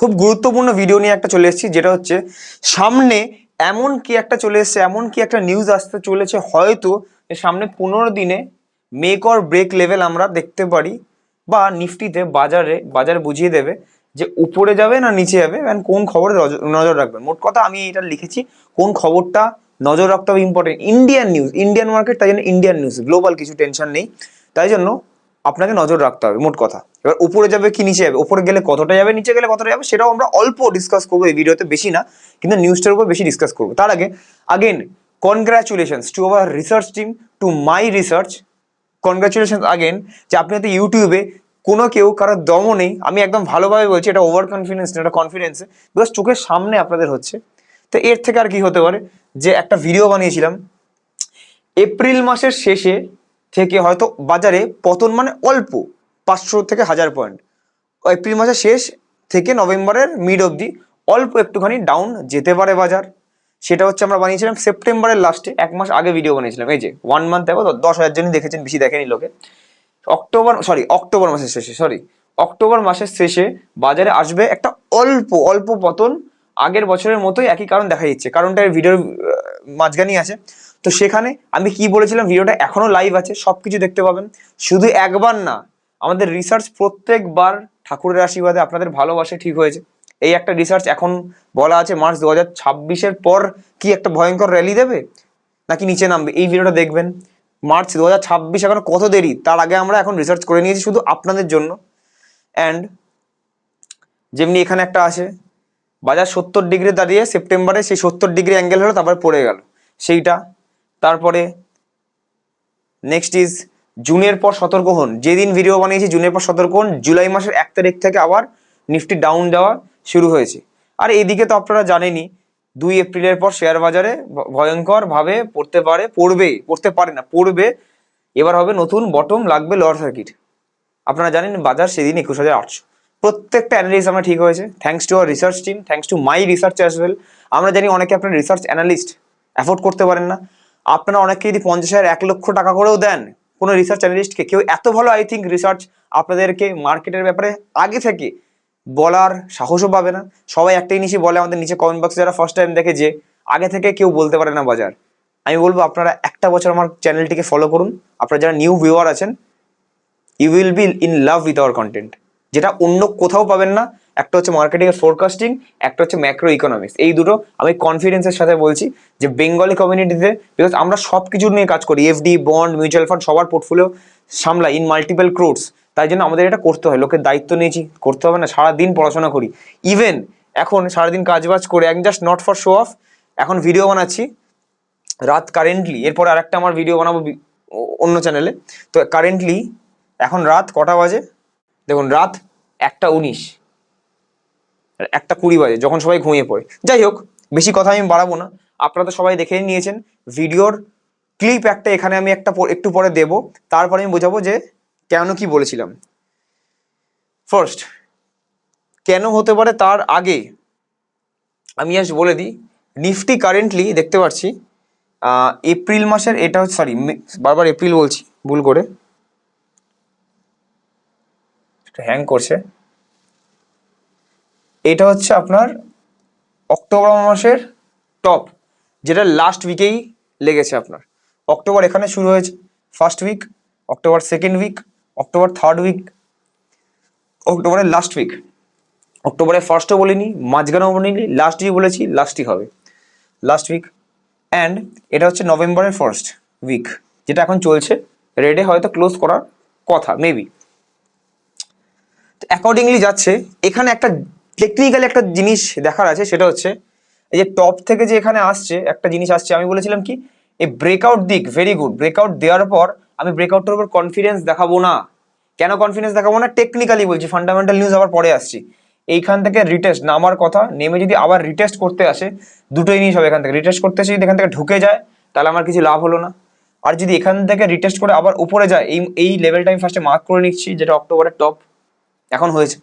খুব গুরুত্বপূর্ণ ভিডিও নিয়ে একটা চলে এসেছি, যেটা হচ্ছে সামনে এমন কি একটা চলে এসেছে, এমন কি একটা নিউজ আসতে চলেছে, হয়তো সামনে পনেরো দিনে মেক অর ব্রেক লেভেল আমরা দেখতে পারি বা নিফটিতে, বাজারে, বাজার বুঝিয়ে দেবে যে উপরে যাবে না নিচে যাবে, and কোন খবরে নজ- নজর রাখবেন মোট কথা আমি এটা লিখেছি, কোন খবরটা নজর রাখতে হবে important Indian news Indian market তাই জন্য ইন্ডিয়ান নিউজ গ্লোবাল কিছু টেনশন নেই। তাই জন্য আপনাকে নজর রাখতে হবে, মোট কথা। এবার উপরে যাবে কি নিচে যাবে? উপরে গেলে কতটা যাবে, নিচে গেলে কতটা যাবে, সেটাও আমরা অল্প ডিসকাস করব এই ভিডিওতে, বেশি না, কিন্তু নিউজটার উপর বেশি ডিসকাস করব। তার আগে again congratulations to our research team to my research congratulation again যে আপনি হয়তো ইউটিউবে কোনো কেউ, কারোর দমও নেই, আমি একদম ভালোভাবে বলছি, এটা ওভার কনফিডেন্স না এটা কনফিডেন্সে বিকজ চোখের সামনে আপনাদের হচ্ছে। তো এর থেকে আর কি হতে পারে, যে একটা ভিডিও বানিয়েছিলাম, এপ্রিল মাসের শেষে থেকে হয়তো বাজারে পতন মানে অল্প, পাঁচশো থেকে হাজার পয়েন্ট এপ্রিল মাসের শেষ থেকে নভেম্বরের মিড অবধি অল্প একটুখানি ডাউন যেতে পারে বাজার। সেটা হচ্ছে আমরা বানিয়েছিলাম সেপ্টেম্বরের লাস্টে এক মাস আগে ভিডিও বানিয়েছিলাম। এই যে ওয়ান মান্থ দেখো দশ হাজার জনই দেখেছেন, বেশি দেখেনি লোকে। অক্টোবর সরি অক্টোবর মাসের শেষে সরি অক্টোবর মাসের শেষে বাজারে আসবে একটা অল্প অল্প পতন আগের বছরের মতোই একই কারণ দেখা দিচ্ছে। কারণটা এর ভিডিওর মাঝখানেই আছে। তো সেখানে আমি কি বলেছিলাম? ভিডিওটা এখনও লাইভ আছে সব কিছু দেখতে পাবেন। শুধু একবার না, আমাদের রিসার্চ প্রত্যেকবার ঠাকুরের আশীর্বাদে আপনাদের ভালোবাসে ঠিক হয়েছে। এই একটা রিসার্চ এখন বলা আছে মার্চ দু হাজার ছাব্বিশের পর কি একটা ভয়ঙ্কর র্যালি দেবে? নাকি নিচে নামবে? এই ভিডিওটা দেখবেন। মার্চ দু হাজার ছাব্বিশ এখন কত দেরি? তার আগে আমরা এখন রিসার্চ করে নিয়েছি শুধু আপনাদের জন্য। অ্যান্ড যেমনি এখানে একটা আছে, বাজার সত্তর ডিগ্রি দাঁড়িয়ে সেপ্টেম্বরে সেই সত্তর ডিগ্রি অ্যাঙ্গেল হলো, তারপরে পড়ে গেল। সেইটা তারপরে নেক্সট ইজ জুনের পর সতর্ক হন। যেদিন ভিডিও বানিয়েছি, জুনের পর সতর্ক হন। জুলাই মাসের এক তারিখ থেকে আবার নিফটি ডাউন যাওয়া শুরু হয়েছে। আর এদিকে তো আপনারা জানেনই, দুই এপ্রিলের পর শেয়ার বাজারে ভয়ঙ্করভাবে পড়তে পারে, পড়বে, পড়তে পারে না, পড়বে। এবার হবে নতুন বটম লাগবে লোয়ার সার্কিট আপনারা জানেন বাজার সেদিন একুশ হাজার আটশো। প্রত্যেকটা অ্যানালিস্ট আমরা ঠিক হয়েছে। Thanks to our research team thanks to my research as well আমরা জানি অনেকে আপনার রিসার্চ অ্যানালিস্ট অ্যাফোর্ড করতে পারেন না। আপনারা অনেকে যদি পঞ্চাশ হাজার, এক লক্ষ টাকা করেও দেন, কোনো রিসার্চ অ্যানালিস্টকে কেউ এত ভালো আই থিঙ্ক রিসার্চ আপনাদেরকে মার্কেটের ব্যাপারে আগে থেকে বলার সাহসও পাবে না। সবাই একটাই নিচে বলে আমাদের নিচে কমেন্ট বক্সে যারা ফার্স্ট টাইম দেখে যে আগে থেকে কেউ বলতে পারে না বাজার। আমি বলব, আপনারা একটা বছর আমার চ্যানেলটিকে ফলো করুন। আপনারা যারা নিউ ভিউয়ার আছেন you will be in love with our content যেটা অন্য কোথাও পাবেন না একটা হচ্ছে মার্কেটিং এর ফোরকাস্টিং একটা হচ্ছে ম্যাক্রো ইকোনমিক্স এই দুটো আমি কনফিডেন্সের সাথে বলছি যে বেঙ্গলি কমিউনিটিতে বিকজ আমরা সব কিছু নিয়ে কাজ করি এফডি বন্ড মিউচুয়াল ফান্ড সবার পোর্টফোলিও সামলাই ইন মাল্টিপল ক্রোডস তাই জন্য আমাদের এটা করতে হয়, লোকের দায়িত্ব নিয়েছি, করতে হবে না, সারাদিন পড়াশোনা করি। ইভেন এখন সারাদিন কাজবাজ করে এক just not for show off এখন ভিডিও বানাচ্ছি, রাত কারেন্টলি এরপর আরেকটা আমার ভিডিও বানাবো অন্য চ্যানেলে তো কারেন্টলি এখন রাত কটা বাজে? দেখুন, রাত একটা উনিশ। একটা কুড়ি বাজে, যখন সবাই ঘুমিয়ে পড়ে। যাই হোক, বেশি কথা আমি বাড়াবো না। আপনারা তো সবাই দেখে নিয়েছেন, ভিডিওর ক্লিপ একটা, এখানে আমি একটা একটু পরে দেব। তারপরে আমি বোঝাবো যে কেন কি বলেছিলাম। ফার্স্ট কেন হতে পারে তার আগে আমি আজ বলে দিই নিফটি কারেন্টলি দেখতে পাচ্ছি এপ্রিল মাসের, এটা হচ্ছে সরি বারবার এপ্রিল বলছি, ভুল করে। হ্যাং করছে। এটা হচ্ছে আপনার অক্টোবর মাসের টপ যেটা লাস্ট উইকেই লেগেছে আপনার। অক্টোবর এখানে শুরু হয়েছে first week October second week October third week অক্টোবরের লাস্ট উইক অক্টোবরের ফার্স্টও বলিনি, মাঝখানেও বলিনি লাস্টই বলেছি লাস্টই হবে। লাস্ট উইক অ্যান্ড এটা হচ্ছে নভেম্বরের ফার্স্ট উইক যেটা এখন চলছে। রেডে হয়তো ক্লোজ করার কথা মেবি অ্যাকর্ডিংলি যাচ্ছে, এখানে একটা টেকনিক্যালি একটা জিনিস দেখার আছে, সেটা হচ্ছে এই যে টপ থেকে যে এখানে আসছে, একটা জিনিস আসছে, আমি বলেছিলাম কি? এই ব্রেকআউট দিক ভেরি গুড ব্রেকআউট দেওয়ার পর আমি ব্রেকআউটের উপর কনফিডেন্স দেখাবো না। কেন কনফিডেন্স দেখাবো না? টেকনিক্যালি বলছি ফান্ডামেন্টাল নিউজ আবার পরে আসছি। এইখান থেকে রিটেস্ট নামার কথা, নেমে যদি আবার রিটেস্ট করতে আসে, দুটোই জিনিস হবে এখান থেকে। রিটেস্ট করতে এসে যদি এখান থেকে ঢুকে যায়, তাহলে আমার কিছু লাভ হলো না। আর যদি এখান থেকে রিটেস্ট করে আবার উপরে যায়, এই এই লেভেলটা আমি ফার্স্টে মার্ক করে নিচ্ছি, যেটা অক্টোবরের টপ এখন হয়েছে।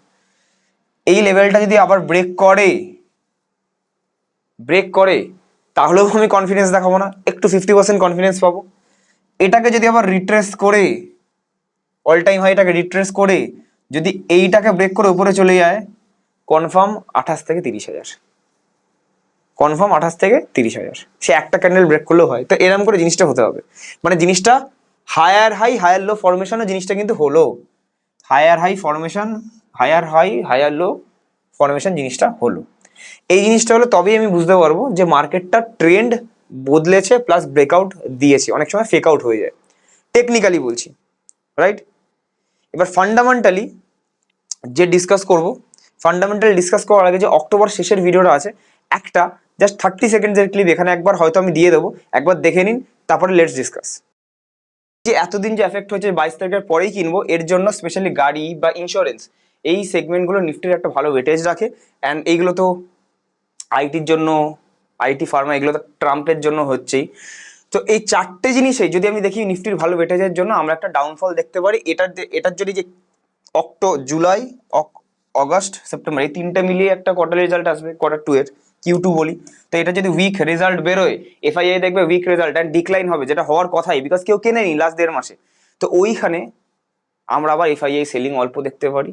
এই লেভেলটা যদি আবার ব্রেক করে ব্রেক করে, তাহলেও আমি কনফিডেন্স দেখাবো না। একটু ফিফটি পার্সেন্ট কনফিডেন্স পাবো। এটাকে যদি আবার রিট্রেস করে অল টাইম হাইটাকে রিট্রেস করে, যদি এইটাকে ব্রেক করে উপরে চলে যায় কনফার্ম আঠাশ থেকে তিরিশ হাজার। কনফার্ম আঠাশ থেকে তিরিশ হাজার। সে একটা ক্যান্ডেল ব্রেক করলেও হয়। তো এরকম করে জিনিসটা হতে হবে। মানে জিনিসটা হায়ার হাই হায়ার লো ফরমেশনও জিনিসটা কিন্তু হলো। Higher high formation higher high higher low formation জিনিসটা হলো। এই জিনিসটা হলো তবেই আমি বুঝতে পারব যে মার্কেটটা ট্রেন্ড বদলেছে প্লাস ব্রেকআউট দিয়েছে। অনেক সময় ফেক আউট হয়ে যায়। টেকনিক্যালি বলছি রাইট এবার ফান্ডামেন্টালি যে ডিসকাস করব ফান্ডামেন্টাল ডিসকাস করার আগে যে অক্টোবর শেষের ভিডিওটা আছে, একটা জাস্ট থার্টি সেকেন্ডসের ক্লিপ এখানে একবার হয়তো আমি দিয়ে দেবো। একবার দেখে নিন, তারপরে লেটস ডিসকাস যে এতদিন যে এফেক্ট হয়েছে বাইশ তারিখের পরেই কিনবো, এর জন্য স্পেশালি গাড়ি বা ইন্স্যুরেন্স এই সেগমেন্টগুলো নিফটির একটা ভালো ওয়েটেজ রাখে অ্যান্ড এইগুলো তো আইটির জন্য আইটি ফার্মা এগুলো তো ট্রাম্পের জন্য হচ্ছেই। তো এই চারটে জিনিসেই যদি আমি দেখি নিফটির ভালো ওয়েটেজের জন্য আমরা একটা ডাউনফল দেখতে পারি। এটার এটার যদি যে অক্টো জুলাই অগস্ট সেপ্টেম্বর এই তিনটে মিলিয়ে একটা কোয়ার্টার রেজাল্ট আসবে কোয়ার্টার টু এর কিউ টু বলি। তো এটা যদি উইক রেজাল্ট বেরোয় এফআইআই দেখবে উইক রেজাল্ট অ্যান্ড ডিক্লাইন হবে, যেটা হওয়ার কথাই বিকজ কেউ কেনেনি লাস্ট দেড় মাসে। তো ওইখানে আমরা আবার এফআইআই সেলিং অল্প দেখতে পারি।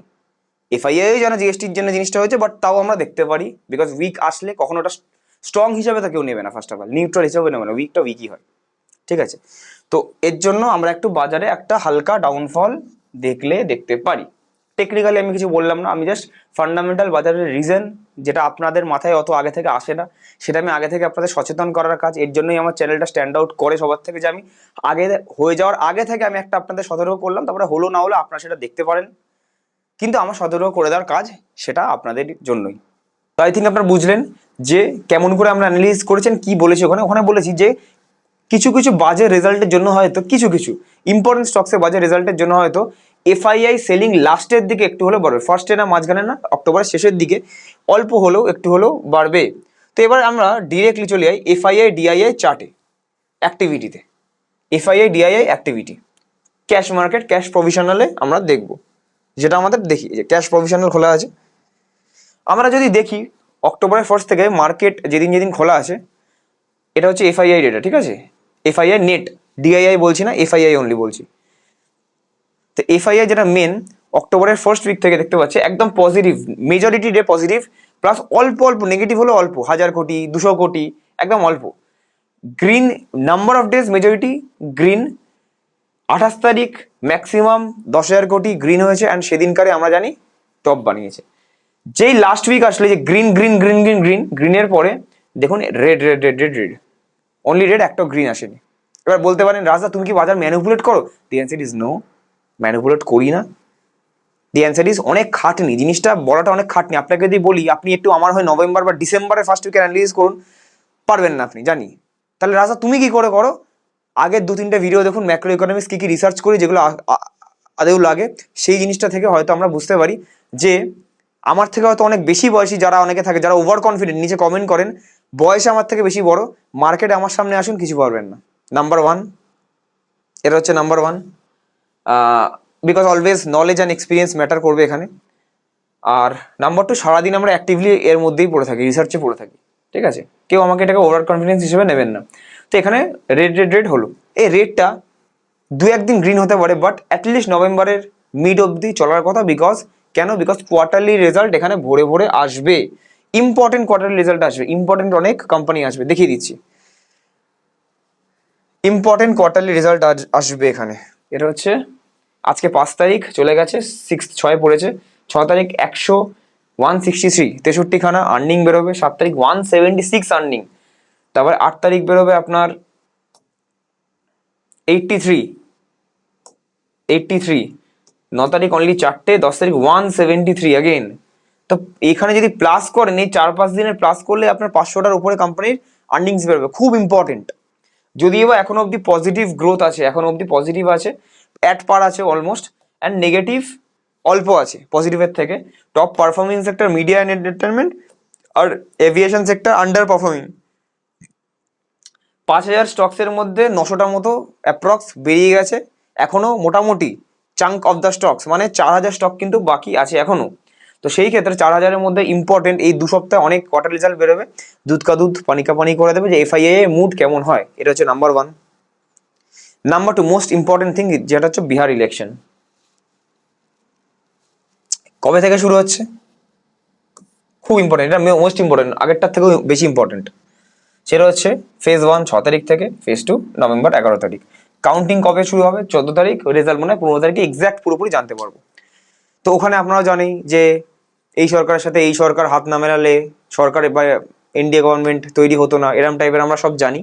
এফআইআই যেন জিএসটির জন্য জিনিসটা হয়েছে বাট তাও আমরা দেখতে পারি বিকজ উইক আসলে কখনো ওটা স্ট্রং হিসাবে তো কেউ নেবে না ফার্স্ট অফ অল নিউট্রাল হিসাবে নেবে না উইকটা উইকই হয়, ঠিক আছে? তো এর জন্য আমরা একটু বাজারে একটা হালকা ডাউনফল দেখলে দেখতে পারি। টেকনিক্যালি আমি কিছু বললাম না, আমি জাস্ট ফান্ডামেন্টাল বাজারের রিজন যেটা আপনাদের মাথায় অত আগে থেকে আসে না, সেটা আমি আগে থেকে আপনাদের সচেতন করার কাজ, এর জন্যই আমার চ্যানেলটা স্ট্যান্ড আউট করে সবার থেকে যে আমি আগে হয়ে যাওয়ার আগে থেকে আমি একটা আপনাদের সতর্ক করলাম, তারপরে হলো না হলো আপনারা সেটা দেখতে পারেন। কিন্তু আমার সতর্ক করে দেওয়ার কাজ সেটা আপনাদের জন্যই। তো আই থিঙ্ক আপনারা বুঝলেন যে কেমন করে আমরা অ্যানালিস করেছেন, কি বলেছি ওখানে। ওখানে বলেছি যে কিছু কিছু বাজে রেজাল্টের জন্য হয়তো, কিছু কিছু ইম্পর্টেন্ট স্টকসের বাজে রেজাল্টের জন্য হয়তো এফআইআই সেলিং লাস্টের দিকে একটু হলেও বাড়বে। ফার্স্টে না, মাঝখানে না, অক্টোবরের শেষের দিকে অল্প হলেও, একটু হলেও বাড়বে। তো এবার আমরা ডিরেক্টলি চলে যাই এফআইআই ডিআইআই চার্টে অ্যাক্টিভিটিতে FII DII activity cash market cash প্রভিশনালে আমরা দেখব। যেটা আমাদের দেখি, যে ক্যাশ প্রভিশনাল খোলা আছে। আমরা যদি দেখি অক্টোবরের ফার্স্ট থেকে মার্কেট যেদিন যেদিন খোলা আছে, এটা হচ্ছে এফআইআই ডেটা ঠিক আছে? এফআইআই নেট ডিআইআই বলছি না এফআইআই অনলি বলছি। তো এফআইআই যেটা মেন অক্টোবরের ফার্স্ট উইক থেকে দেখতে পাচ্ছি, একদম positive majority day positive plus অল্প অল্প নেগেটিভ হলো অল্প, হাজার কোটি, দুশো কোটি, একদম অল্প। Green number of days majority green আঠাশ তারিখ ম্যাক্সিমাম দশ হাজার কোটি গ্রিন হয়েছে অ্যান্ড সেদিনকারে আমরা জানি টপ বানিয়েছে। যেই লাস্ট উইক আসলে যে green green green green green গ্রিনের পরে দেখুন red red red red red only red একটা গ্রিন আসেনি। এবার বলতে পারেন, রাজা, তুমি কি বাজার ম্যানুপুলেট করো? The answer is no manipulate করি না। দি অ্যান্সার ইজ অনেক খাটনি, জিনিসটা বলাটা অনেক খাটনি। আপনাকে যদি বলি, আপনি একটু আমার হয় নভেম্বর বা ডিসেম্বরের ফার্স্ট উইকে অ্যানালিস করুন, পারবেন না আপনি, জানি। তাহলে রাজা, তুমি কি করে করো? আগের দু তিনটা ভিডিও দেখুন ম্যাক্রো ইকোনমিক্স কী কী রিসার্চ করি, যেগুলো আদেও লাগে, সেই জিনিসটা থেকে হয়তো আমরা বুঝতে পারি যে আমার থেকে হয়তো অনেক বেশি বয়সী যারা অনেকে থাকে, যারা ওভার কনফিডেন্ট নিচে কমেন্ট করেন, বয়সে আমার থেকে বেশি বড় মার্কেটে আমার সামনে আসুন, কিছু পারবেন না। নাম্বার ওয়ান এটা হচ্ছে number one because always knowledge and experience matter করবে এখানে। আর নাম্বার টু সারাদিন আমরা অ্যাক্টিভলি এর মধ্যেই পড়ে থাকি রিসার্চে পড়ে থাকি, ঠিক আছে? কেউ আমাকে এটাকে ওভার কনফিডেন্স হিসেবে নেবেন না। তো এখানে রেড রেড রেড হলো। এই রেডটা দু একদিন গ্রিন হতে পারে বাট অ্যাটলিস্ট নভেম্বরের মিড অবধি চলার কথা বিকজ কেন? বিকজ কোয়ার্টারলি রেজাল্ট এখানে ভোরে ভোরে আসবে। ইম্পর্টেন্ট কোয়ার্টারলি রেজাল্ট আসবে। ইম্পর্টেন্ট অনেক কোম্পানি আসবে। দেখিয়ে দিচ্ছি। ইম্পর্টেন্ট কোয়ার্টারলি রেজাল্ট আসবে এখানে। এটা হচ্ছে আজকে পাঁচ তারিখ, চলে গেছে সিক্স ছয় পড়েছে। ছ তারিখ একশো ওয়ান সিক্সটি থ্রি তেষট্টিখানা আর্নিং বেরোবে। সাত তারিখ ওয়ান সেভেন্টি সিক্স আর্নিং তারপর আট তারিখ বেরোবে আপনার এইটটি থ্রি এইটটি থ্রি ন তারিখ অনলি চারটে, দশ তারিখ ওয়ান সেভেন্টি থ্রি অ্যাগেন তো এখানে যদি প্লাস করেন, এই চার পাঁচ দিনের প্লাস করলে আপনার পাঁচশোটার উপরে কোম্পানির আর্নিংস বেরোবে। খুব ইম্পর্টেন্ট যদিও বা এখনও অবধি পজিটিভ গ্রোথ আছে, এখনও অবধি পজিটিভ আছে অ্যাট পার আছে অলমোস্ট অ্যান্ড নেগেটিভ অল্প আছে পজিটিভের থেকে। Top performing sector media and entertainment R aviation sector underperforming পাঁচ হাজার স্টকসের মধ্যে নশোটার মতো অ্যাপ্রক্স বেরিয়ে গেছে। এখনও মোটামুটি চাঙ্ক অফ দ্য স্টকস মানে চার হাজার স্টক কিন্তু বাকি আছে এখনও তো সেই ক্ষেত্রে চার হাজারের মধ্যে ইম্পর্টেন্ট এই দু সপ্তাহে অনেক কোয়ার্টার রেজাল্ট বেরোবে। দুধ কা দুধ, পানি কা পানি করে দেবে যে এফআইআই মুড কেমন হয়, এটা হচ্ছে number one number two most important thing যেটা হচ্ছে বিহার ইলেকশন কবে থেকে শুরু হচ্ছে? খুব ইম্পর্টেন্ট এটা মোস্ট ইম্পর্টেন্ট আগেরটার থেকেও বেশি ইম্পর্টেন্ট সেটা হচ্ছে ফেজ ওয়ান ছ তারিখ থেকে ফেজ টু নভেম্বর এগারো তারিখ। কাউন্টিং কবে শুরু হবে? চোদ্দ তারিখ। রেজাল্ট মনে হয় পনেরো তারিখে এক্স্যাক্ট পুরোপুরি জানতে পারব। তো ওখানে আপনারা জানেন যে এই সরকারের সাথে এই সরকার হাত না মেলালে সরকার এবার এনডিএ গভর্নমেন্ট তৈরি হতো না, এরম টাইপের আমরা সব জানি।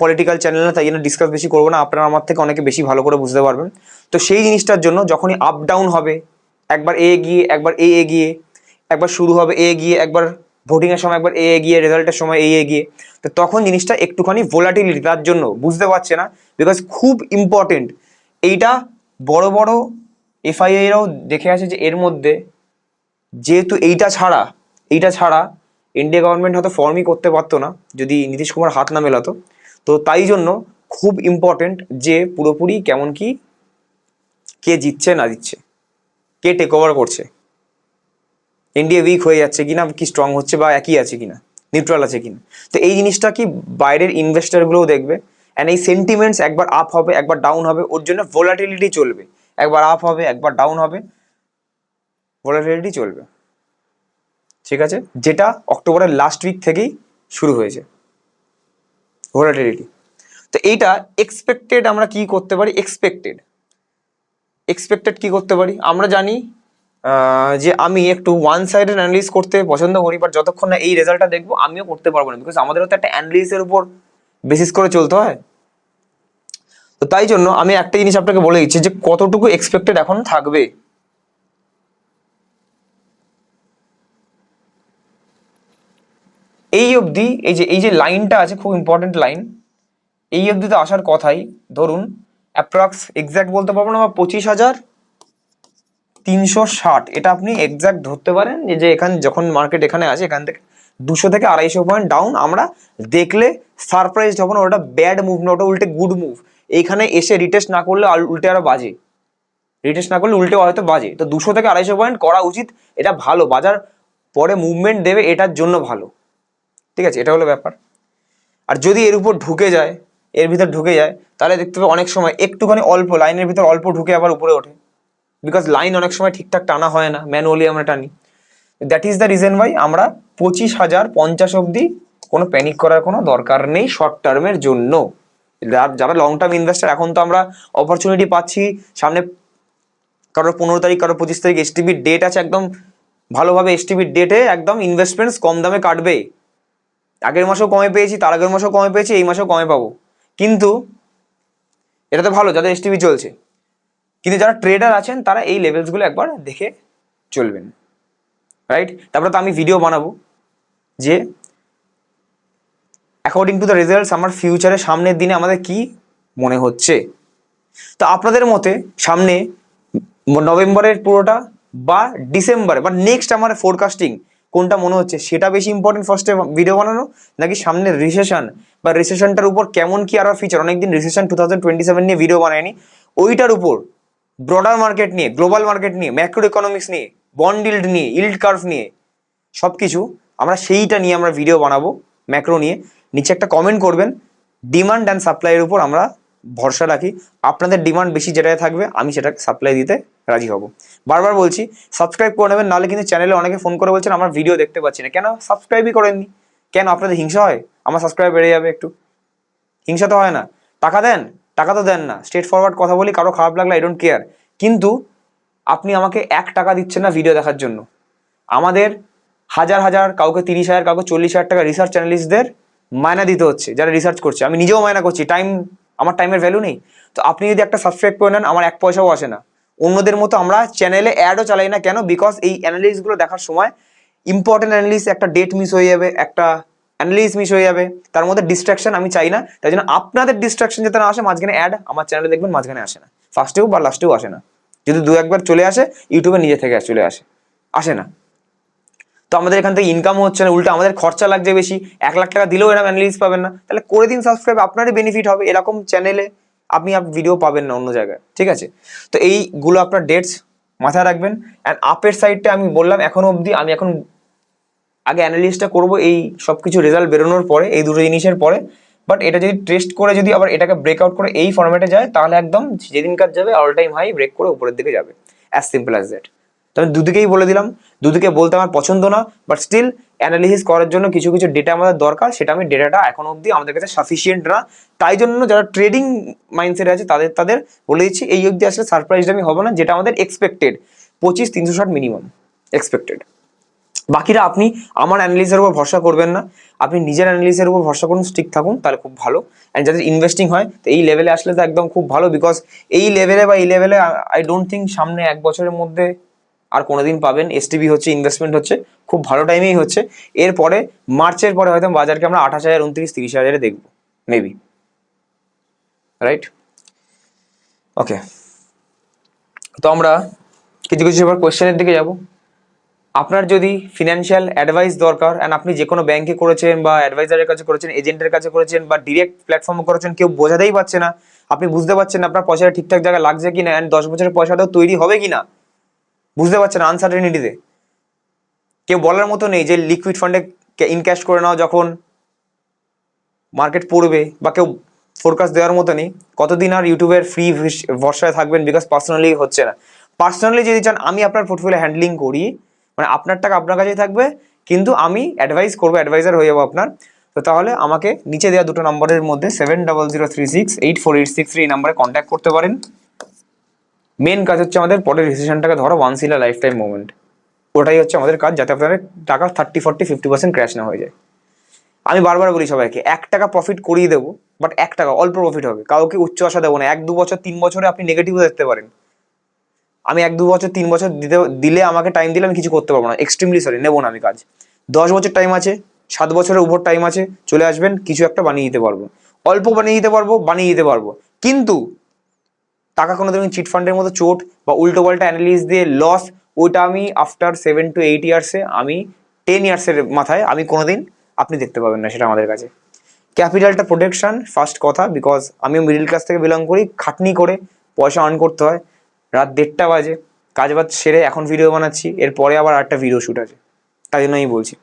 পলিটিক্যাল চ্যানেল না, তাই জন্য ডিসকাস বেশি করব না, আপনারা আমার থেকে অনেকে বেশি ভালো করে বুঝতে পারবেন। তো সেই জিনিসটার জন্য যখনই আপ ডাউন হবে, একবার এ গিয়ে একবার এ এগিয়ে, একবার শুরু হবে এ গিয়ে একবার ভোটিং এর সময় একবার এ এগিয়ে রেজাল্টের সময় এ এগিয়ে। তো তখন জিনিসটা একটুখানি ভোলাটিলিটি তার জন্য বুঝতে পারছে না বিকজ খুব ইম্পর্টেন্ট এইটা বড় বড় এফআইআইরাও দেখে আছে যে এর মধ্যে যেহেতু এইটা ছাড়া এইটা ছাড়া ইন্ডিয়া গভর্নমেন্ট হয়তো ফর্মই করতে পারতো না, যদি নীতিশ কুমার হাত না মেলাতো। তো তাই জন্য খুব ইম্পর্টেন্ট যে পুরোপুরি কেমন কি কে জিতছে না জিতছে, কে টেক ওভার করছে। ইন্ডিয়া উইক হয়ে যাচ্ছে কিনা, কি স্ট্রং হচ্ছে বা একই আছে কিনা নিউট্রাল আছে কিনা। তো এই জিনিসটা কি বাইরের ইনভেস্টারগুলোও দেখবে। অ্যান্ড এই সেন্টিমেন্টস একবার আপ হবে, একবার ডাউন হবে, ওর জন্য ভোলাটিলিটি চলবে। একবার আপ হবে, একবার ডাউন হবে ভোলাটিলিটি চলবে। ঠিক আছে? যেটা অক্টোবরের লাস্ট উইক থেকেই শুরু হয়েছে। ভোলাটিলিটি তো এইটা এক্সপেক্টেড আমরা কি করতে পারি? এক্সপেক্টেড এক্সপেক্টেড কি করতে পারি? আমরা জানি যে আমি একটু ওয়ান সাইডেড অ্যানালিস করতে পছন্দ করি বাট যতক্ষণ না এই রেজাল্টটা দেখব, আমিও করতে পারব না বিকজ আমাদেরও তো একটা অ্যানালিসের উপর বেসিস করে চলতে হয়। তো তাই জন্য আমি একটা জিনিস আপনাকে বলে দিচ্ছি যে কতটুকু এক্সপেক্টেড এখন থাকবে। এই অবধি, এই যে এই যে লাইনটা আছে, খুব ইম্পর্টেন্ট লাইন এই অবধি তো আসার কথাই। ধরুন অ্যাপ্রক্স এক্স্যাক্ট বলতে পারব না, বা পঁচিশ হাজার তিনশো ষাট। এটা আপনি এক্স্যাক্ট ধরতে পারেন যে এখানে যখন মার্কেট এখানে আছে, এখান থেকে দুশো থেকে আড়াইশো পয়েন্ট ডাউন আমরা দেখলে সারপ্রাইজ হব না ওটা ব্যাড মুভ না, ওটা উল্টে গুড মুভ এইখানে এসে রিটেস্ট না করলে উল্টে আরও বাজে। রিটেস্ট না করলে উল্টে হয়তো বাজে। তো দুশো থেকে আড়াইশো পয়েন্ট করা উচিত, এটা ভালো। বাজার পরে মুভমেন্ট দেবে, এটার জন্য ভালো। ঠিক আছে, এটা হলো ব্যাপার। আর যদি এর উপর ঢুকে যায়, এর ভিতর ঢুকে যায়, তাহলে দেখতে পাবে অনেক সময় একটুখানি অল্প, লাইনের ভিতর অল্প ঢুকে আবার উপরে ওঠে। বিকজ লাইন অনেক সময় ঠিকঠাক টানা হয় না ম্যানুয়ালি আমরা টানি। That is the reason why আমরা পঁচিশ হাজার পঞ্চাশ অবধি কোনো প্যানিক করার কোনো দরকার নেই শর্ট টার্মের জন্য। যারা- লং টার্ম ইনভেস্টার এখন তো আমরা অপরচুনিটি পাচ্ছি, সামনে কারোর পনেরো তারিখ, কারোর পঁচিশ তারিখ এসটিভির ডেট আছে একদম ভালোভাবে এসটিভির ডেটে একদম ইনভেস্টমেন্টস কম দামে কাটবে। আগের মাসেও কমে পেয়েছি, তার আগের মাসেও কমে পেয়েছি, এই মাসেও কমে পাবো। কিন্তু এটা তো ভালো, যাদের এসটিভি চলছে। কিন্তু যারা ট্রেডার আছেন, তারা এই লেভেলসগুলো একবার দেখে চলবেন রাইট তারপরে তো আমি ভিডিও বানাবো যে অ্যাকর্ডিং টু দ্য রেজাল্টস আমার ফিউচারে সামনের দিনে আমাদের কি মনে হচ্ছে? তো আপনাদের মতে সামনে নভেম্বরের পুরোটা বা ডিসেম্বরে বা নেক্সট আমার ফোরকাস্টিং কোনটা মনে হচ্ছে? সেটা বেশি ইম্পর্টেন্ট ফার্স্টে ভিডিও বানানো নাকি সামনে রিসেশন বা রিসেশনটার উপর কেমন কি আরও ফিচার অনেকদিন recession two thousand twenty seven নিয়ে ভিডিও বানায়নি ওইটার উপর ব্রডার মার্কেট নিয়ে গ্লোবাল মার্কেট নিয়ে ম্যাক্রো ইকোনমিক্স নিয়ে বন্ড ইল্ড নিয়ে ইল্ড কার্ভ নিয়ে সব কিছু আমরা সেইটা নিয়ে আমরা ভিডিও বানাবো ম্যাক্রো নিয়ে। নিচে একটা কমেন্ট করবেন ডিমান্ড অ্যান্ড সাপ্লাইয়ের উপর আমরা ভরসা রাখি। আপনাদের ডিমান্ড বেশি যেটাই থাকবে, আমি সেটা সাপ্লাই দিতে রাজি হব। বারবার বলছি সাবস্ক্রাইব করে নেবেন, নাহলে কিন্তু চ্যানেলে অনেকে ফোন করে বলছেন, আমার ভিডিও দেখতে পাচ্ছি না। কেন? সাবস্ক্রাইবই করেননি। কেন? আপনাদের হিংসা হয়? আমার সাবস্ক্রাইব বেড়ে যাবে একটু। হিংসা তো হয় না। টাকা দেন। টাকা তো দেন না স্ট্রেট ফরওয়ার্ড কথা বলি, কারও খারাপ লাগলে আই ডোন্ট কেয়ার কিন্তু আপনি আমাকে এক টাকা দিচ্ছেন না ভিডিও দেখার জন্য। আমাদের হাজার হাজার, কাউকে তিরিশ হাজার, কাউকে চল্লিশ হাজার টাকা রিসার্চ অ্যানালিস্টদের মায়না দিতে হচ্ছে, যারা রিসার্চ করছে। আমি নিজেও মায়না করছি টাইম আমার টাইমের ভ্যালু নেই। তো আপনি যদি একটা সাবস্ক্রাইব করে নেন, আমার এক পয়সাও আসে না। অন্যদের মতো আমরা চ্যানেলে অ্যাডও চালাই না কেন? বিকজ এই অ্যানালিসগুলো দেখার সময় ইম্পর্টেন্ট অ্যানালিস একটা ডেট মিস হয়ে যাবে, একটা অ্যানালিস মিস হয়ে যাবে। তার মধ্যে ডিস্ট্রাকশন আমি চাই না। তাই জন্য আপনাদের ডিস্ট্রাকশন যাতে না আসে, মাঝখানে অ্যাড আমার চ্যানেলে দেখবেন মাঝখানে আসে না। ফার্স্টেও বা লাস্টেও আসে না। যদি দু একবার চলে আসে ইউটিউবে নিজে থেকে চলে আসে। আসে না। তো আমাদের এখান থেকে ইনকাম হচ্ছে না, উল্টো আমাদের খরচা লাগছে বেশি। এক লাখ টাকা দিলেও এরকম অ্যানালিস পাবেন না। তাহলে করে দিন সাবস্ক্রাইব আপনারই বেনিফিট হবে। এরকম চ্যানেলে আপনি ভিডিও পাবেন না অন্য জায়গায়। ঠিক আছে? তো এইগুলো আপনার ডেটস মাথায় রাখবেন। অ্যান্ড আপের সাইডটা আমি বললাম, এখনও অবধি আমি এখন আগে অ্যানালিসটা করব, এই সব কিছু রেজাল্ট বেরোনোর পরে, এই দুটো জিনিসের পরে। বাট এটা যদি টেস্ট করে যদি আবার এটাকে ব্রেকআউট করে এই ফরম্যাটে যায়, তাহলে একদম যেদিনকার যাবে অল টাইম হাই ব্রেক করে উপরের দিকে যাবে। অ্যাজ সিম্পল অ্যাজ দ্যাট তো আমি দুদিকেই বলে দিলাম, দুদিকে বলতে আমার পছন্দ না বাট স্টিল অ্যানালিসিস করার জন্য কিছু কিছু ডেটা আমাদের দরকার, সেটা আমি ডেটাটা এখন অবধি আমাদের কাছে সাফিসিয়েন্ট না। তাই জন্য যারা ট্রেডিং মাইন্ডসেট আছে, তাদের তাদের বলে দিচ্ছি, এই অবধি আসলে সারপ্রাইজড আমি হব না, যেটা আমাদের এক্সপেক্টেড পঁচিশ, তিনশো ষাট মিনিমাম এক্সপেক্টেড বাকিরা আপনি আমার অ্যানালিসের উপর ভরসা করবেন না। আপনি নিজের অ্যানালিসের উপর ভরসা করুন স্টিক থাকুন, তাহলে খুব ভালো। অ্যান্ড যাদের ইনভেস্টিং হয়, তো এই লেভেলে আসলে তো একদম খুব ভালো বিকজ এই লেভেলে বা এই লেভেলে আই ডোন্ট থিঙ্ক সামনে এক বছরের মধ্যে আর কোনোদিন পাবেন। এসটিবি হচ্ছে ইনভেস্টমেন্ট হচ্ছে, খুব ভালো টাইমেই হচ্ছে। এরপরে মার্চের পরে হয়তো বাজারকে আমরা আঠাশ হাজার, উনত্রিশ, তিরিশ হাজারে দেখব মেবি রাইট ওকে তো আমরা কিছু কিছু এবার কোয়েশ্চেনের দিকে যাব। আপনার যদি ফিনান্সিয়াল অ্যাডভাইস দরকার অ্যান্ড আপনি যে কোনো ব্যাংকে করেছেন বা অ্যাডভাইজারের কাছে করেছেন এজেন্টের কাছে করেছেন বা ডিরেক্ট প্ল্যাটফর্মে করেছেন, কেউ বোঝাতেই পারছে না। আপনি বুঝতে পারছেন আপনার পয়সাটা ঠিকঠাক জায়গায় লাগছে কিনা অ্যান্ড দশ বছরের পয়সাটাও তৈরি হবে কিনা। বুঝতে পারছেন আনসার্টেনিটিতে কেউ বলার মতো নেই যে লিকুইড ফান্ডে ইনক্যাশ করে নাও যখন মার্কেট পড়বে, বা কেউ ফোরকাস্ট দেওয়ার মতো নেই। কতদিন আর ইউটিউবের ফ্রি ভরসায় থাকবেন বিকজ পার্সোনালি হচ্ছে না। পার্সোনালি যদি চান, আমি আপনার পোর্টফোলিও হ্যান্ডলিং করি। মানে আপনার টাকা আপনার কাছেই থাকবে, কিন্তু আমি অ্যাডভাইস করব অ্যাডভাইজার হয়ে যাব আপনার। তো তাহলে আমাকে নিচে দেওয়া দুটো নম্বরের মধ্যে seven double zero three six eight four eight six three এই নাম্বারে কন্ট্যাক্ট করতে পারেন। মেন কাজ হচ্ছে আমাদের পরের ডিসিশনটাকে ধরো once in lifetime moment ওটাই হচ্ছে আমাদের কাজ, যাতে আপনাদের টাকা thirty forty fifty percent crash না হয়ে যায়। আমি বারবার বলি সবাইকে, এক টাকা প্রফিট করিয়ে দেবো বাট এক টাকা, অল্প প্রফিট হবে। কাউকে উচ্চ আশা দেবো না। এক, দু বছর, তিন বছরে আপনি নেগেটিভও দেখতে পারেন। আমি এক, দু বছর, তিন বছর দিতে দিলে আমাকে টাইম দিলে আমি কিছু করতে পারব না। এক্সট্রিমলি সরি নেব না আমি কাজ। দশ বছর টাইম আছে, সাত বছরের উপর টাইম আছে, চলে আসবেন, কিছু একটা বানিয়ে দিতে পারব। অল্প বানিয়ে দিতে পারব, বানিয়ে দিতে পারব। কিন্তু টাকা কোনো দিন চিট ফান্ডের মতো চোট বা উল্টো পাল্টা অ্যানালিস দিয়ে লস ওইটা আমি আফটার সেভেন টু এইট ইয়ার্সে আমি টেন ইয়ার্সের মাথায় আমি কোনোদিন আপনি দেখতে পাবেন না, সেটা আমাদের কাছে। ক্যাপিটালটা প্রোটেকশন ফার্স্ট কথা বিকজ আমিও মিডিল ক্লাস থেকে বিলং করি, খাটনি করে পয়সা আর্ন করতে হয়। রাত দেড়টা বাজে, কাজ বাজ সেরে এখন ভিডিও বানাচ্ছি এরপরে আবার আরেকটা ভিডিও শ্যুট আছে। তাই জন্য আমি বলছি।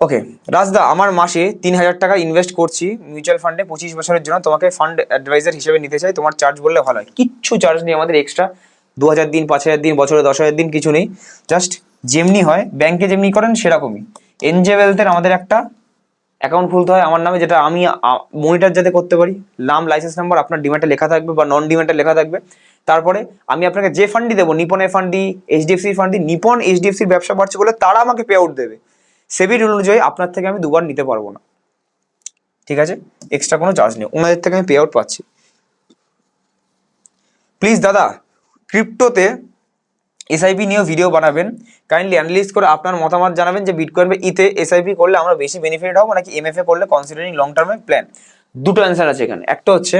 ওকে রাজদা, আমার মাসে তিন হাজার টাকা ইনভেস্ট করছি মিউচুয়াল ফান্ডে পঁচিশ বছরের জন্য। তোমাকে ফান্ড অ্যাডভাইজার হিসেবে নিতে চাই, তোমার চার্জ বললে ভালো হয়। কিচ্ছু চার্জ নেই আমাদের এক্সট্রা দু হাজার দিন, পাঁচ হাজার দিন, বছরে দশ হাজার দিন, কিছু নেই। জাস্ট যেমনি হয় ব্যাংকে যেমনি করেন, সেরকমই। এনজে ওয়েলথের আমাদের একটা অ্যাকাউন্ট খুলতে হয়, আমার নামে যেটা আমি মনিটর যাতে করতে পারি, নাম লাইসেন্স নাম্বার আপনার ডিমেটে লেখা থাকবে বা নন ডিমেটে লেখা থাকবে। তারপরে আমি আপনাকে যে ফান্ডই দেবো নিপনের ফান্ডি এইচডিএফসির ফান্ডি নিপন এইচডিএফসির ব্যবসা বাড়ছে বলে তারা আমাকে পে আউট দেবে। সেবি রুল অনুযায়ী আপনার থেকে আমি দুবার নিতে পারব না। ঠিক আছে? এক্সট্রা কোনো চার্জ নেই। ওনাদের থেকে আমি পে আউট পাচ্ছি। প্লিজ দাদা ক্রিপ্টোতে এসআইপি নিয়েও ভিডিও বানাবেন। কাইন্ডলি অ্যানালিস্ট করে আপনার মতামত জানাবেন যে বিটকয়েন বা ইতে এসআইপি করলে আমরা বেশি বেনিফিট হব নাকি এমএফএ করলে কনসিডারিং লং টার্মে প্ল্যান দুটো অ্যান্সার আছে এখানে। একটা হচ্ছে,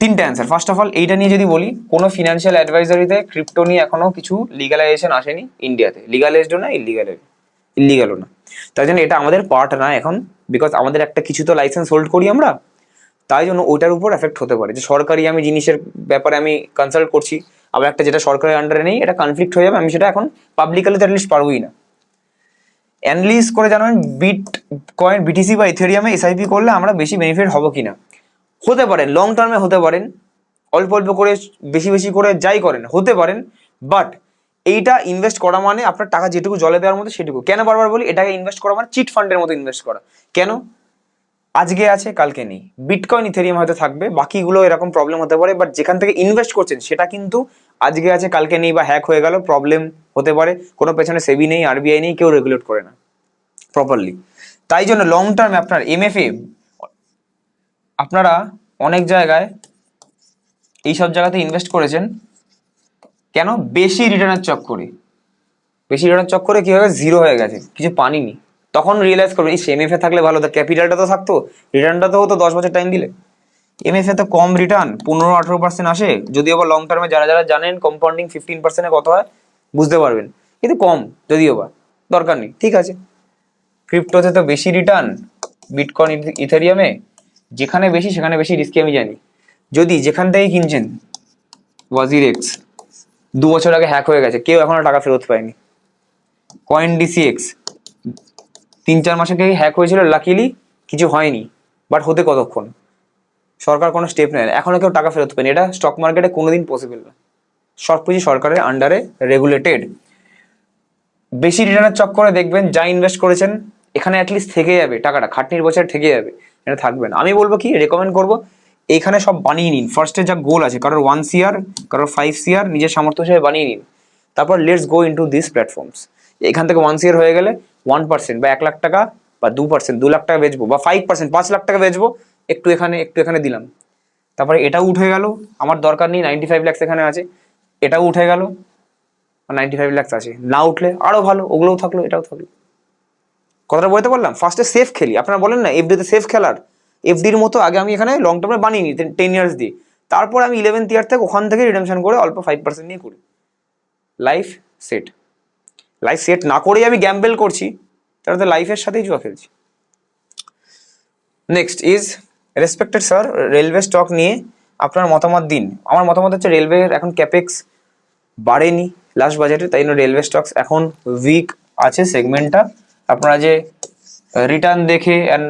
তিনটে অ্যান্সার ফার্স্ট অফ অল এইটা নিয়ে যদি বলি, কোনো ফিনান্সিয়াল অ্যাডভাইজারিতে ক্রিপ্টো নিয়ে এখনও কিছু লিগালাইজেশন আসেনি ইন্ডিয়াতে লিগালাইজড না ইলিগাল ইলিগালও না। তাই জন্য এটা আমাদের পার্ট না এখন বিকজ আমাদের একটা কিছু তো লাইসেন্স হোল্ড করি আমরা, তাই জন্য ওইটার উপর এফেক্ট হতে পারে। যে সরকারি আমি জিনিসের ব্যাপারে আমি কনসাল্ট করছি আবার একটা যেটা সরকারের আন্ডারে নেই, এটা কনফ্লিক্ট হয়ে যাবে, আমি সেটা এখন পাবলিকালি তো অ্যাটলিস্ট পারবোই না। অ্যানালিস করে জানাবেন বিট কয়েন বিটিসি বা ইথেরিয়ামে এসআইপি করলে আমরা বেশি বেনিফিট হব কিনা? হতে পারেন লং টার্মে হতে পারেন, অল্প অল্প করে, বেশি বেশি করে যাই করেন, হতে পারেন বাট এইটা ইনভেস্ট করা মানে আপনার টাকা যেটুকু জলে দেওয়ার মতো সেটুকু। কেন বারবার বলি, এটাকে ইনভেস্ট করা মানে চিট ফান্ডের মতো ইনভেস্ট করা। কেন? আজকে আছে, কালকে নেই। বিটকয়েন ইথেরিয়াম হয়তো থাকবে, বাকিগুলো এরকম প্রবলেম হতে পারে বাট যেখান থেকে ইনভেস্ট করছেন, সেটা কিন্তু আজকে আছে, কালকে নেই বা হ্যাক হয়ে গেল প্রবলেম হতে পারে। কোনো পেছনে সেবি নেই আরবিআই নেই, কেউ রেগুলেট করে না প্রপারলি তাই জন্য লং টার্মে আপনার এমএফএ আপনারা অনেক জায়গায় এই সব জায়গাতে ইনভেস্ট করেছেন। কেন? বেশি রিটার্নের চক্করে। বেশি রিটার্নের চক্করে কি হবে জিরো হয়ে গেছে, কিছু পানি পানিনি। তখন রিয়েলাইজ করবে এই এমএফএ থাকলে ভালো হতো ক্যাপিটালটা তো থাকতো রিটার্নটা তো হতো দশ বছর টাইম দিলে। এমএফএ তো কম রিটার্ন পনেরো আঠেরো পার্সেন্ট আসে, যদি আবার লং টার্মে যারা যারা জানেন কম্পাউন্ডিং ফিফটিন পার্সেন্টে কত হয়, বুঝতে পারবেন। কিন্তু কম, যদিও বা, দরকার নেই, ঠিক আছে। ক্রিপ্টোতে তো বেশি রিটার্ন বিটকয়েন ইথেরিয়ামে যেখানে বেশি, সেখানে বেশি রিস্কি আমি জানি। যদি যেখান থেকে কিনছেন ওয়াজির এক্স দু বছর আগে হ্যাক হয়ে গেছে, কেউ এখনও টাকা ফেরত পায়নি। কয়েন ডিসিএক্স তিন চার মাসে আগে হ্যাক হয়েছিল। লাকিলি কিছু হয়নি। বাট হতে কতক্ষণ? সরকার কোনো স্টেপ নেয় না। এখনও কেউ টাকা ফেরত পায়নি। এটা স্টক মার্কেটে কোনোদিন পসিবল না। সব কিছু সরকারের আন্ডারে রেগুলেটেড বেশি রিটার্নের চক্করে দেখবেন, যা ইনভেস্ট করেছেন, এখানে অ্যাটলিস্ট থেকে যাবে টাকাটা। খাটনির বছর থেকে যাবে। এটা থাকবে না। আমি বলব কি রেকমেন্ড করব, এখানে সব বানিয়ে নিন। ফার্স্টে যা গোল আছে, কারোর ওয়ান সিয়ার কারোর ফাইভ সিয়ার নিজের সামর্থ্য হিসেবে বানিয়ে নিন। তারপর let's go into this platforms এখান থেকে ওয়ান সিয়ার হয়ে গেলে ওয়ান পার্সেন্ট বা এক লাখ টাকা বা দু পার্সেন্ট দু লাখ টাকা বেচবো বা ফাইভ পার্সেন্ট পাঁচ লাখ টাকা বেচবো, একটু এখানে একটু এখানে দিলাম। তারপরে এটাও উঠে গেল, আমার দরকার নেই নাইনটি ফাইভ ল্যাক্স এখানে আছে, এটাও উঠে গেল নাইনটি ফাইভ ল্যাক্স আছে। না উঠলে আরও ভালো, ওগুলোও থাকল, এটাও থাকল। কথাটা বলতে পারলাম? ফার্স্টে সেফ খেলি। আপনারা বলেন না এফডিতে সেফ খেলার। এফডির মতো আগে আমি এখানে লং টার্মে বানিয়ে নিই টেন ইয়ার্স দিয়ে। তারপর আমি ইলেভেন্থ ইয়ার থেকে ওখান থেকে রিডেমশন করে অল্প ফাইভ পার্সেন্ট নিয়ে করি। লাইফ সেট লাইফ সেট না করেই আমি গ্যাম্বেল করছি, তাহলে তো লাইফের সাথেই জুয়া খেলছি। Next is respected sir railway stock নিয়ে আপনার মতামত দিন। আমার মতামত হচ্ছে রেলওয়ের এখন ক্যাপেক্স বাড়েনি লাস্ট বাজেটে তাই জন্য রেলওয়ে স্টকস এখন উইক আছে সেগমেন্টটা আপনারা যে রিটার্ন দেখে অ্যান্ড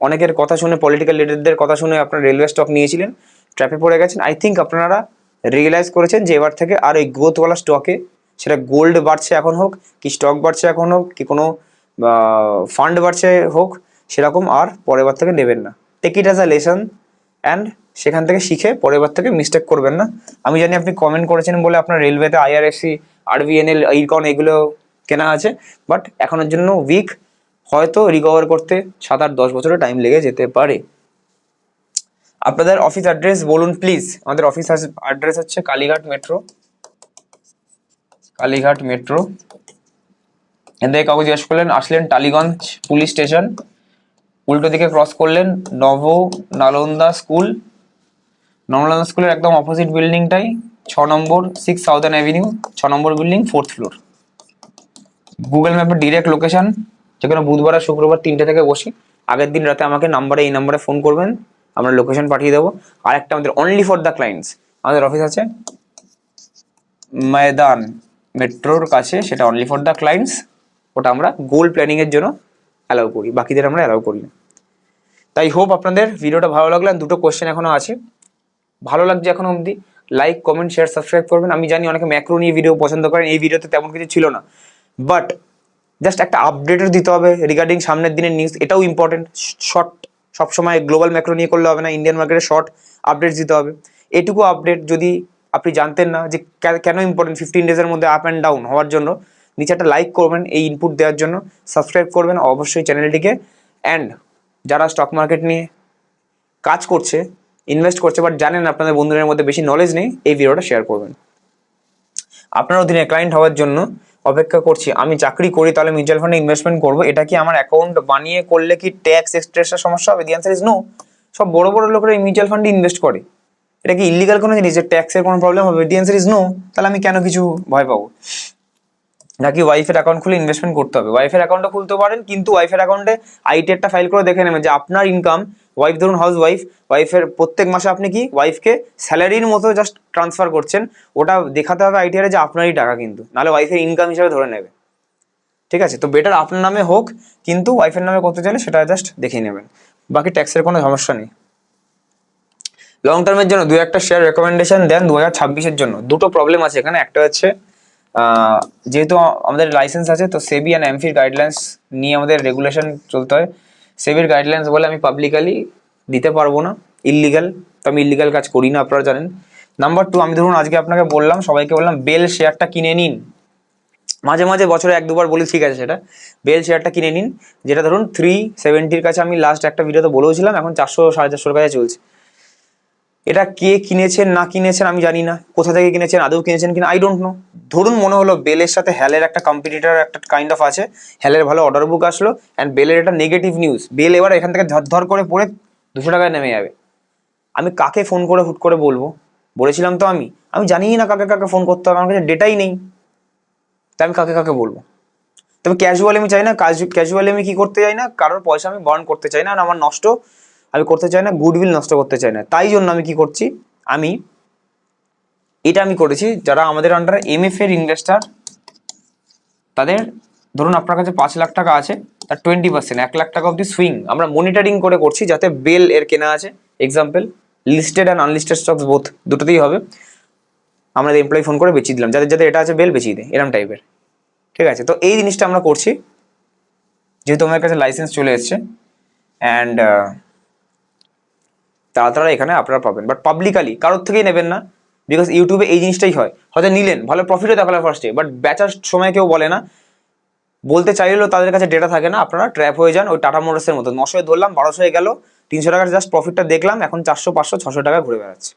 অনেকের কথা শুনে পলিটিক্যাল লিডারদের কথা শুনে আপনারা রেলওয়ে স্টক নিয়েছিলেন ট্র্যাপে পড়ে গেছেন। আই থিঙ্ক আপনারা রিয়েলাইজ করেছেন যে এবার থেকে আর ওই গ্রোথওয়ালা স্টকে সেটা গোল্ড বাড়ছে এখন হোক, কি স্টক বাড়ছে এখন হোক, কি কোনো ফান্ড বাড়ছে হোক, সেরকম আর পরের বার থেকে নেবেন না। Take it as a lesson and সেখান থেকে শিখে পরের বার থেকে মিস্টেক করবেন না। আমি জানি আপনি কমেন্ট করেছেন বলে আপনার রেলওয়েতে আইআরএসসি আরবিএনএল ইকন এগুলো কেনা আছে বাট এখনের জন্য উইক হয়তো রিকভার করতে সাত আট দশ বছরের টাইম লেগে যেতে পারে। আপনাদের অফিস অ্যাড্রেস বলুন প্লিজ আমাদের অফিস অ্যাড্রেস হচ্ছে কালীঘাট মেট্রো কালীঘাট মেট্রো। এখান থেকে কাউকে জিজ্ঞেস করলেন, আসলেন টালিগঞ্জ পুলিশ স্টেশন। উল্টো দিকে ক্রস করলেন নব নালন্দা স্কুল। নবনালন্দা স্কুলের একদম অপোজিট বিল্ডিংটাই ছ নম্বর সিক্স সাউদার্ন অ্যাভিনিউ ছ নম্বর বিল্ডিং ফোর্থ ফ্লোর গুগল ম্যাপের ডিরেক্ট লোকেশন যেখানে বুধবার আর শুক্রবার তিনটে থেকে বসি। আগের দিন রাতে আমাকে নাম্বারে, এই নাম্বারে ফোন করবেন, আমরা লোকেশন পাঠিয়ে দেবো। আর একটা আমাদের অনলি ফর দ্য ক্লায়েন্টস আমাদের অফিস আছে, ময়দান। মেট্রোর কাছে সেটা অনলি ফর দ্য ক্লায়েন্টস ওটা আমরা গোল প্ল্যানিংয়ের জন্য অ্যালাউ করি, বাকিদের আমরা অ্যালাউ করি না। তাই হোপ আপনাদের ভিডিওটা ভালো লাগল আর দুটো কোশ্চেন এখনও আছে। ভালো লাগছে এখন অবধি লাইক কমেন্ট শেয়ার সাবস্ক্রাইব করবেন। আমি জানি অনেকে ম্যাক্রো নিয়ে ভিডিও পছন্দ করেন, এই ভিডিওতে তেমন কিছু ছিল না। বাট জাস্ট একটা আপডেটও দিতে হবে রিগার্ডিং সামনের দিনের নিউজ এটাও ইম্পর্টেন্ট শর্ট সবসময় গ্লোবাল ম্যাক্রো নিয়ে করলে হবে না ইন্ডিয়ান মার্কেটে শর্ট আপডেট দিতে হবে। এটুকু আপডেট যদি আপনি জানতেন না যে কেন ইম্পর্টেন্ট ফিফটিন ডেজের মধ্যে আপ অ্যান্ড ডাউন হওয়ার জন্য। নিচে একটা লাইক করবেন এই ইনপুট দেওয়ার জন্য। সাবস্ক্রাইব করবেন। অবশ্যই চ্যানেলটিকে অ্যান্ড যারা স্টক মার্কেট নিয়ে কাজ করছে ইনভেস্ট করছে বাট জানেন আপনাদের বন্ধুদের মধ্যে বেশি নলেজ নেই, এই ভিডিওটা শেয়ার করবেন। আপনার অধীনে ক্লায়েন্ট হওয়ার জন্য অপেক্ষা করছি। আমি চাকরি করি, তাহলে মিউচুয়াল ফান্ডে ইনভেস্টমেন্ট করব। এটা কি আমার অ্যাকাউন্ট বানিয়ে করলে কি ট্যাক্স এক্সট্রেসের সমস্যা হবে? দি আনসার ইজ নো সব বড় বড় লোকেরা মিউচুয়াল ফান্ডে ইনভেস্ট করে। এটা কি ইলিগাল কোনো জিনিস? যে ট্যাক্সের কোনো প্রবলেম হবে? দি আনসার ইজ নো তাহলে আমি কেন কিছু ভয় পাবো? নাকি ওয়াইফের অ্যাকাউন্ট খুলে ইনভেস্টমেন্ট করতে হবে? ওয়াইফের অ্যাকাউন্টও খুলতে পারেন, কিন্তু ওয়াইফের অ্যাকাউন্টে আইটি একটা ফাইল করে দেখে নেবেন যে আপনার ইনকাম ওয়াইফ ধরুন হাউস ওয়াইফ ওয়াইফের প্রত্যেক মাসে আপনি কি ওয়াইফকে স্যালারির মতো জাস্ট ট্রান্সফার করছেন, ওটা দেখাতে হবে আইটিআরে যে আপনারই টাকা কিন্তু। নাহলে ওয়াইফের ইনকাম হিসাবে ধরে নেবে। ঠিক আছে? তো বেটার আপনার নামে হোক, কিন্তু ওয়াইফের নামে করতে চাইলে সেটা জাস্ট দেখে নেবেন। বাকি ট্যাক্সের কোনো সমস্যা নেই। লং টার্মের জন্য দু একটা শেয়ার রেকমেন্ডেশন দেন দু হাজার ছাব্বিশের জন্য। দুটো প্রবলেম আছে এখানে। একটা হচ্ছে যেহেতু আমাদের লাইসেন্স আছে, তো সেবি অ্যান্ড এমফির গাইডলাইন্স নিয়ে আমাদের রেগুলেশন চলতে হয়। সেবির গাইডলাইন্স বলে আমি পাবলিকালি দিতে পারব না। ইললিগাল তো আমি ইললিগাল কাজ করি না, আপনারা জানেন। নাম্বার টু আমি ধরুন আজকে আপনাকে বললাম, সবাইকে বললাম, বেল শেয়ারটা কিনে নিন। মাঝে মাঝে বছরে এক দুবার বলি, ঠিক আছে সেটা। বেল শেয়ারটা কিনে নিন, যেটা ধরুন থ্রি সেভেন্টির কাছে আমি লাস্ট একটা ভিডিওতে বলেওছিলাম, এখন চারশো সাড়ে চারশোর কাছে চলছে। এটা কে কিনেছেন, না কিনেছেন আমি জানি না। কোথা থেকে কিনেছেন, আদৌ কিনেছেন কিনা আই ডোন্ট নো ধরুন মনে হলো বেলের সাথে হ্যালের একটা কম্পিটিটার একটা কাইন্ড অফ আছে। হ্যালের ভালো অর্ডার বুক আসলো অ্যান্ড বেলের একটা নেগেটিভ নিউজ বেল এবার এখান থেকে ধর করে পড়ে দুশো টাকায় নেমে যাবে। আমি কাকে ফোন করে হুট করে বলব? বলেছিলাম তো আমি। আমি জানিই না কাকে কাকে ফোন করতে হবে, আমার কাছে ডেটাই নেই। তাই আমি কাকে কাকে বলব? তবে ক্যাজুয়াল আমি চাই না ক্যাজুয়ালি আমি কি করতে চাই না? কারোর পয়সা আমি বার্ন করতে চাই না, আর আমার নষ্ট আমি করতে চাই না গুডউইল নষ্ট করতে চাই না। তাই জন্য আমি কি করছি? আমি এটা আমি করেছি, যারা আমাদের আন্ডারে এমএফ এর ইনভেস্টার তাদের ধরুন আপনার কাছে পাঁচ লাখ টাকা আছে, তার টোয়েন্টি পার্সেন্ট এক লাখ টাকা অব্দি সুইং আমরা মনিটরিং করে করছি যাতে বেল এর কেনা আছে। Example listed and unlisted stocks both দুটোতেই হবে। আমরা এমপ্লয়ি ফোন করে বেচিয়ে দিলাম। যাদের যাদের এটা আছে, বেল বেচিয়ে দেয় এরম টাইপের ঠিক আছে? তো এই জিনিসটা আমরা করছি। যেহেতু আমার কাছে লাইসেন্স চলে এসছে অ্যান্ড তারা এখানে আপনারা পাবেন। বাট পাবলিকালি কারোর থেকেই নেবেন না। বিকজ ইউটিউবে এই জিনিসটাই হয়। হয়তো নিলেন, ভালো প্রফিটও দেখাল ফার্স্টে বাট বেচার সময় কেউ বলে না। বলতে চাইলেও তাদের কাছে ডেটা থাকে না। আপনারা ট্র্যাপ হয়ে যান ওই টাটা মোটরসের মতো নশোয় ধরলাম, বারোশো হয়ে গেল। তিনশো টাকার জাস্ট প্রফিটটা দেখলাম, এখন চারশো, পাঁচশো, ছশো টাকা ঘুরে বেড়াচ্ছে।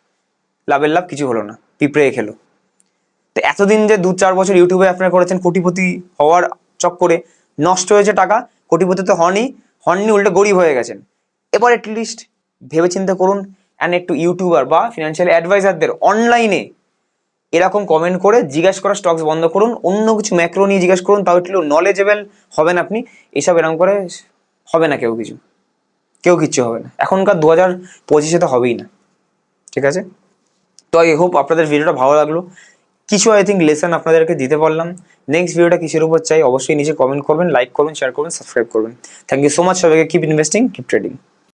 লাভের লাভ কিছু হলো না। পিঁপড়ে খেলো। তো এতদিন যে দু চার বছর ইউটিউবে আপনারা করেছেন কোটিপতি হওয়ার চক্করে নষ্ট হয়েছে টাকা। কোটিপতি তো হনই। হননি, উল্টে গরিব হয়ে গেছেন। এবার লিস্ট ভেবে চিন্তা করুন অ্যান্ড একটু ইউটিউবার বা ফিনান্সিয়াল অ্যাডভাইজারদের অনলাইনে এরকম কমেন্ট করে জিজ্ঞাসা করা স্টকস বন্ধ করুন, অন্য কিছু ম্যাক্রো নিয়ে জিজ্ঞাসা করুন, তাও একটু নলেজেবল হবেন আপনি, এসব এরকম করে হবে না কেউ কিছু। কেউ কিচ্ছু হবে না। এখনকার দু হাজার পঁচিশে তো হবেই না। ঠিক আছে? তো আই হোপ আপনাদের ভিডিওটা ভালো লাগল। কিছু আই থিঙ্ক লেসন আপনাদেরকে দিতে পারলাম। নেক্সট ভিডিওটা কিসের উপর চাই? অবশ্যই নিচে কমেন্ট করবেন লাইক করবেন শেয়ার করবেন সাবস্ক্রাইব করবেন। থ্যাংক ইউ সো মাচ সবাইকে। Keep investing keep trading